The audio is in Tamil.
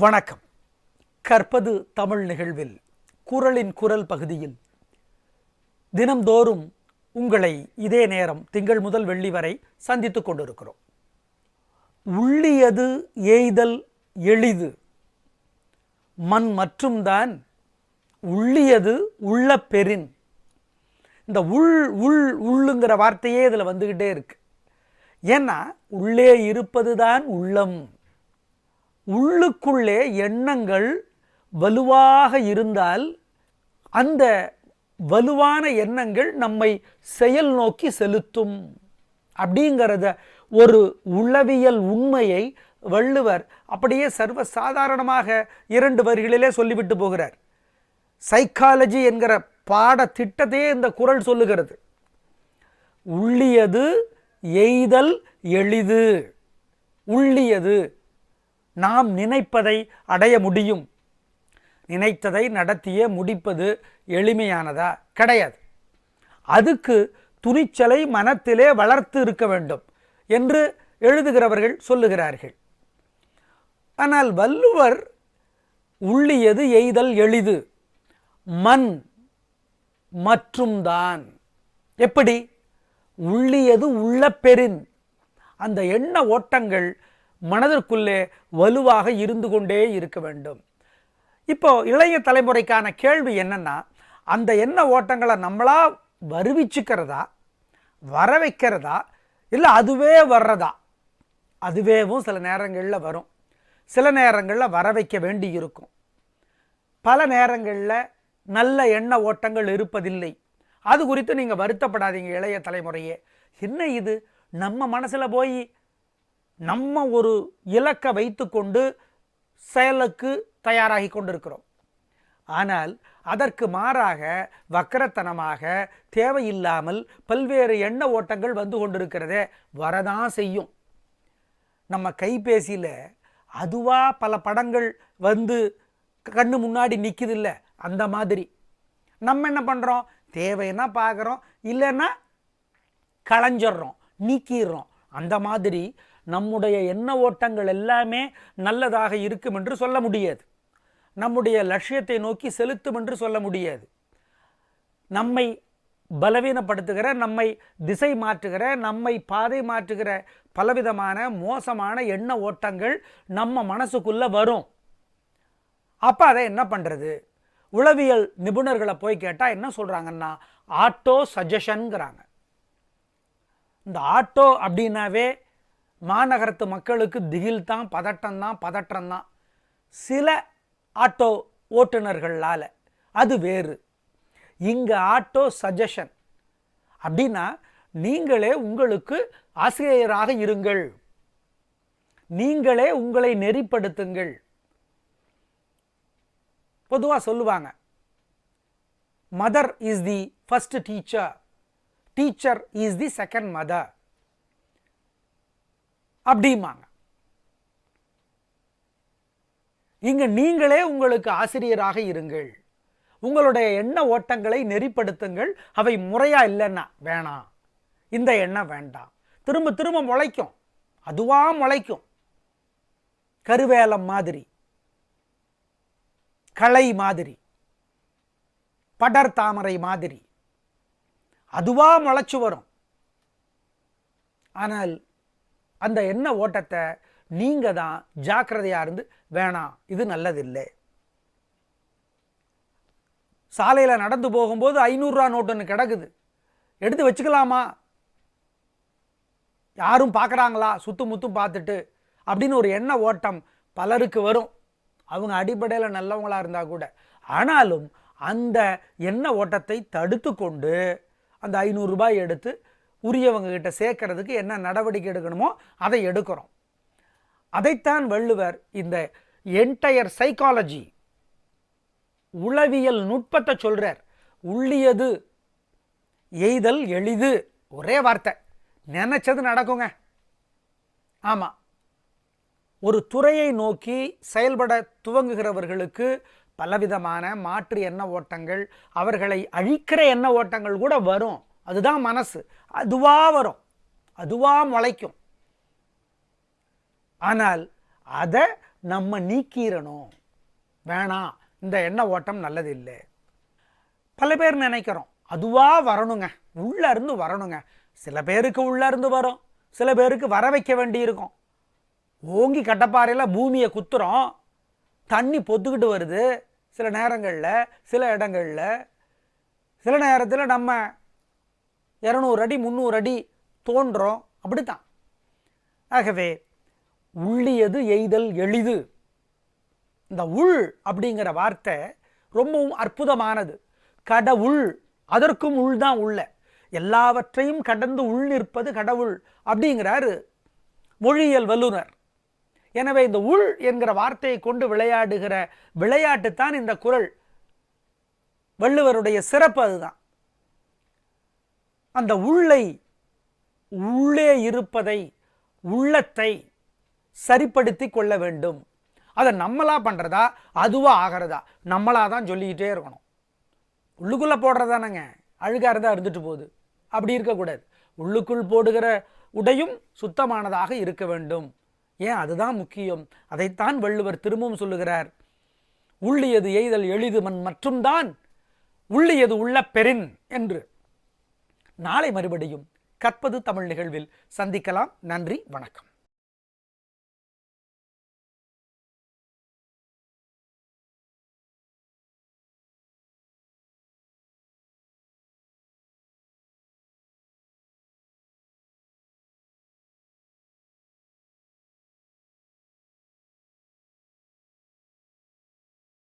வணக்கம். கற்பது தமிழ் நிகழ்வில் குரலின் குரல் பகுதியில். தினம்தோறும் உங்களை இதே நேரம் திங்கள் முதல் வெள்ளி வரை சந்தித்துக் கொண்டிருக்கிறோம். உள்ளியது எய்தல் எளிது. மண் மட்டும்தான் உள்ளியது உள்ள பெரின் இந்த உள் உள் உள்ளுங்கிற வார்த்தையே இதில் வந்துக்கிட்டே இருக்கு. ஏன்னா உள்ளே இருப்பது தான் உள்ளம். உள்ளுக்குள்ளே எண்ணங்கள் வலுவாக இருந்தால் அந்த வலுவான எண்ணங்கள் நம்மை செயல் நோக்கி செலுத்தும். அப்படிங்கிறத ஒரு உளவியல் உண்மையை வள்ளுவர் அப்படியே சர்வ சாதாரணமாக இரண்டு வரிகளிலே சொல்லிவிட்டு போகிறார். சைக்காலஜி என்கிற பாட திட்டத்தையே இந்த குரல் சொல்லுகிறது. உள்ளியது எய்தல் எளிது. உள்ளியது நாம் நினைப்பதை அடைய முடியும். நினைத்ததை நடத்தியே முடிப்பது எளிமையானதா? கிடையாது. அதுக்கு துணிச்சலை மனத்திலே வளர்த்து இருக்க வேண்டும் என்று எழுதுகிறவர்கள் சொல்லுகிறார்கள். ஆனால் வள்ளுவர் உள்ளியது எய்தல் எளிது. மண் மற்றும்தான் எப்படி? உள்ளியது உள்ள பெரின் அந்த எண்ண ஓட்டங்கள் மனதிற்குள்ளே வலுவாக இருந்து கொண்டே இருக்க வேண்டும். இப்போ இளைய தலைமுறைக்கான கேள்வி என்னன்னா அந்த எண்ண ஓட்டங்களை நம்மளா வருவிச்சுக்கிறதா வர வைக்கிறதா இல்லை அதுவே வர்றதா? அதுவேவும் சில நேரங்களில் வரும். சில நேரங்களில் வர வைக்க வேண்டி இருக்கும். பல நேரங்களில் நல்ல எண்ண ஓட்டங்கள் இருப்பதில்லை. அது குறித்து நீங்கள் வருத்தப்படாதீங்க இளைய தலைமுறையே. என்ன இது? நம்ம மனசில் போய் நம்ம ஒரு இலக்கை வைத்துக்கொண்டு செயலுக்கு தயாராகி கொண்டிருக்கிறோம். ஆனால் அதற்கு மாறாக வக்கரத்தனமாக தேவையில்லாமல் பல்வேறு எண்ண ஓட்டங்கள் வந்து கொண்டிருக்கிறதே வரதான் செய்யும். நம்ம கைபேசியில் அதுவாக பல படங்கள் வந்து கண்ணு முன்னாடி நிற்குதில்ல அந்த மாதிரி. நம்ம என்ன பண்ணுறோம் தேவைன்னா பார்க்குறோம் இல்லைன்னா களைஞ்சிட்றோம் நீக்கிடுறோம். அந்த மாதிரி நம்முடைய எண்ண ஓட்டங்கள் எல்லாமே நல்லதாக இருக்கும் என்று சொல்ல முடியாது. நம்முடைய லட்சியத்தை நோக்கி செலுத்தும் என்று சொல்ல முடியாது. நம்மை பலவீனப்படுத்துகிற நம்மை திசை மாற்றுகிற நம்மை பாதை மாற்றுகிற பலவிதமான மோசமான எண்ண ஓட்டங்கள் நம்ம மனசுக்குள்ளே வரும். அப்போ அதை என்ன பண்ணுறது உளவியல் நிபுணர்களை போய் கேட்டால் என்ன சொல்கிறாங்கன்னா ஆட்டோ சஜஷனுங்கிறாங்க. இந்த ஆட்டோ அப்படின்னாவே மாநகரத்து மக்களுக்கு திகில் தான் பதட்டம் தான் பதற்றம் தான் சில ஆட்டோ ஓட்டுநர்களால் அது வேறு. இங்கே ஆட்டோ சஜஷன். அப்படின்னா நீங்களே உங்களுக்கு ஆசிரியராக இருங்கள். நீங்களே உங்களை நெறிப்படுத்துங்கள். பொதுவாக சொல்லுவாங்க mother is the first teacher teacher is the second mother அப்படிமாங்க இங்க நீங்களே உங்களுக்கு ஆசிரியராக இருங்கள். உங்களுடைய எண்ண ஓட்டங்களை நெறிப்படுத்துங்கள். அவை முறையா இல்லைன்னா வேணாம் இந்த எண்ணம் வேண்டாம். திரும்ப திரும்ப முளைக்கும். அதுவா முளைக்கும். கருவேலம் மாதிரி. களை மாதிரி. படர் தாமரை மாதிரி. அதுவா முளைச்சு வரும். ஆனால் அந்த எண்ண ஓட்டத்தை நீங்கள் தான் ஜாக்கிரதையாக இருந்து வேணாம் இது நல்லதில்லை. சாலையில் நடந்து போகும்போது ஐநூறுரூவா நோட்டு ஒன்று கிடக்குது. எடுத்து வச்சுக்கலாமா? யாரும் பார்க்குறாங்களா சுத்து முத்தும் பார்த்துட்டு அப்படின்னு ஒரு எண்ண ஓட்டம் பலருக்கு வரும். அவங்க அடிப்படையில் நல்லவங்களாக இருந்தால் கூட. ஆனாலும் அந்த எண்ண ஓட்டத்தை தடுத்து கொண்டு அந்த ஐநூறுரூபாய் எடுத்து உரியவங்க கிட்ட சேர்க்கறதுக்கு என்ன நடவடிக்கை எடுக்கணுமோ அதை எடுக்கிறோம். அதைத்தான் வள்ளுவர் இந்த என்டையர் சைக்காலஜி உளவியல் நுட்பத்தை சொல்கிறார் உள்ளியது எய்தல் எளிது ஒரே வார்த்தை. நினைச்சது நடக்குங்க. ஆமாம் ஒரு துறையை நோக்கி செயல்பட துவங்குகிறவர்களுக்கு பலவிதமான மாற்று எண்ண ஓட்டங்கள் அவர்களை அழிக்கிற எண்ண ஓட்டங்கள் கூட வரும். அதுதான் மனசு. அதுவாக வரும். அதுவாக முளைக்கும். ஆனால் அதை நம்ம நீக்கிடணும் வேணாம் இந்த எண்ண ஓட்டம் நல்லது இல்லை பல பேர் நினைக்கிறோம் அதுவாக வரணுங்க. உள்ளேருந்து வரணுங்க. சில பேருக்கு உள்ளேருந்து வரும். சில பேருக்கு வர வைக்க வேண்டி இருக்கும் ஓங்கி கட்டப்பாறையில் பூமியை குத்துறோம். தண்ணி பொத்துக்கிட்டு வருது. சில நேரங்களில் சில இடங்களில். சில நேரத்தில் நம்ம இரநூறு அடி முந்நூறு அடி தோன்றோம். அப்படித்தான். ஆகவே உள்ளியது எய்தல் எளிது? இந்த உள் அப்படிங்கிற வார்த்தை ரொம்பவும் அற்புதமானது. கடவுள் அதற்கும் உள் தான் உள்ள. எல்லாவற்றையும் கடந்து உள் நிற்பது கடவுள் அப்படிங்கிறாரு மொழியியல் வல்லுனர். எனவே இந்த உள் என்கிற வார்த்தையை கொண்டு விளையாடுகிற விளையாட்டு தான் இந்த குரல். வள்ளுவருடைய சிறப்பு அதுதான். அந்த உள்ளை உள்ளே இருப்பதை உள்ளத்தை சரிப்படுத்தி கொள்ள வேண்டும். அதை நம்மளா பண்ணுறதா அதுவாக ஆகிறதா? நம்மளாக தான் சொல்லிக்கிட்டே இருக்கணும். உள்ளுக்குள்ளே போடுறதானங்க. அழுகா இருந்தா இருந்துட்டு போகுது. அப்படி இருக்கக்கூடாது உள்ளுக்குள் போடுகிற உடையும் சுத்தமானதாக இருக்க வேண்டும். ஏன்? அதுதான் முக்கியம். அதைத்தான் வள்ளுவர் திரும்பவும் சொல்லுகிறார். உள்ளியது எய்தல் எளிது மண் மட்டும்தான். உள்ளியது உள்ள பெரின் என்று. நாளை மறுபடியும் கற்பது தமிழ் நிகழ்வில் சந்திக்கலாம். நன்றி வணக்கம்.